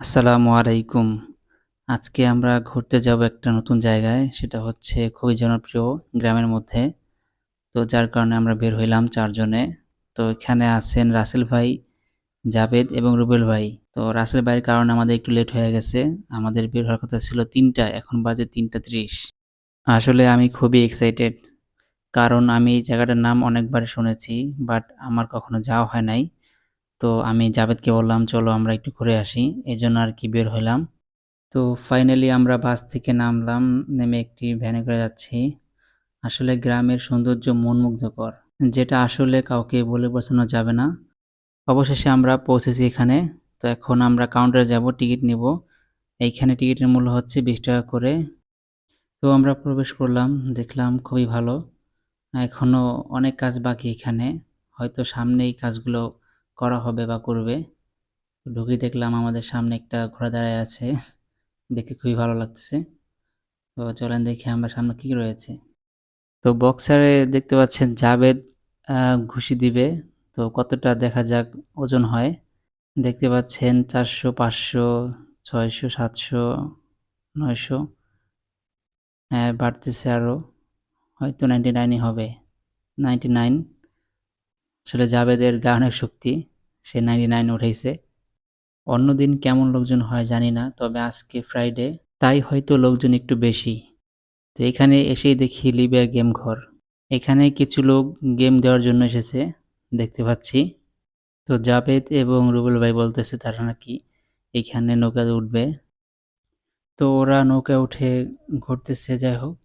আসসালামু আলাইকুম। আজকে আমরা ঘুরতে যাব একটা নতুন জায়গায়। সেটা হচ্ছে খুবই জনপ্রিয় গ্রামের মধ্যে। তো যার কারণে আমরা বের হইলাম চারজনে তো এখানে আছেন রাসেল ভাই, জাবেদ এবং রুবেল ভাই। তো রাসেল ভাইয়ের কারণে আমাদের একটু লেট হয়ে গেছে। আমাদের বের হওয়ার কথা ছিল ৩টা, এখন বাজে ৩টা ৩০। আসলে আমি খুবই এক্সাইটেড। কারণ আমি এই জায়গাটার নাম অনেকবার শুনেছি, বাট আমার কখনো যাওয়া হয় নাই। তো আমি জাবেদকে বললাম, চলো আমরা একটু ঘুরে আসি। এই জন্য আর কি বের হইলাম। তো ফাইনালি আমরা বাস থেকে নামলাম, নেমে একটি ভ্যানে করে যাচ্ছি। আসলে গ্রামের সৌন্দর্য মনমুগ্ধকর, যেটা আসলে কাউকে বলে বোঝানো যাবে না। অবশেষে আমরা পৌঁছেছি এখানে। তো এখন আমরা কাউন্টারে যাব, টিকিট নিব। এইখানে টিকিটের মূল্য হচ্ছে বিশ টাকা করে। তো আমরা প্রবেশ করলাম, দেখলাম খুবই ভালো। এখনও অনেক কাজ বাকি এখানে। হয়তো সামনে এই কাজগুলো করা হবে বা করবে। ঢুকে দেখলাম আমাদের সামনে একটা ঘোড়া দাঁড়ায় আছে। দেখে খুবই ভালো লাগতেছে। তো চলেন দেখি আমরা সামনে কি রয়েছে। তো বক্সারে দেখতে পাচ্ছেন জাবেদ ঘুষি দিবে। তো কতটা দেখা যাক ওজন হয়। দেখতে পাচ্ছেন চারশো, পাঁচশো, ছয়শো, সাতশো, নয়শো। হ্যাঁ বাড়তেছে আরও হয়তো নাইনটি নাইনই হবে। Ninety nine. আসলে জাবেদের গানের শক্তি। সে নাইনটি নাইন উঠেছে। অন্যদিন কেমন লোকজন হয় জানি না, তবে আজকে ফ্রাইডে তাই হয়তো লোকজন একটু বেশি। তো এখানে এসেই দেখি লিবিয়া গেম ঘর। এখানে কিছু লোক গেম দেওয়ার জন্য এসেছে, দেখতে পাচ্ছি। তো জাবেদ এবং রুবেল ভাই বলতেছে তারা নাকি এখানে নৌকা উঠবে। তো ওরা নৌকা উঠে ঘুরতেছে, যাই হোক।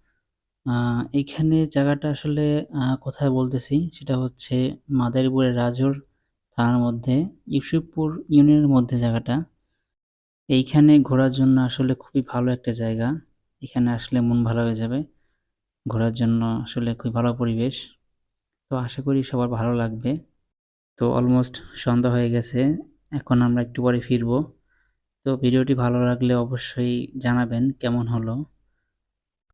এইখানে জায়গাটা আসলে কোথায় বলতেছি? সেটা হচ্ছে মাদারীপুরের রাজোর থানার মধ্যে ইউসুফপুর ইউনিয়নের মধ্যে জায়গাটা। এইখানে ঘোরার জন্য আসলে খুবই ভালো একটা জায়গা। এখানে আসলে মন ভালো হয়ে যাবে। ঘোরার জন্য আসলে খুবই ভালো পরিবেশ। তো আশা করি সবার ভালো লাগবে। তো অলমোস্ট সন্ধ্যা হয়ে গেছে। এখন আমরা একটু পরে ফিরবো। তো ভিডিওটি ভালো লাগলে অবশ্যই জানাবেন কেমন হলো।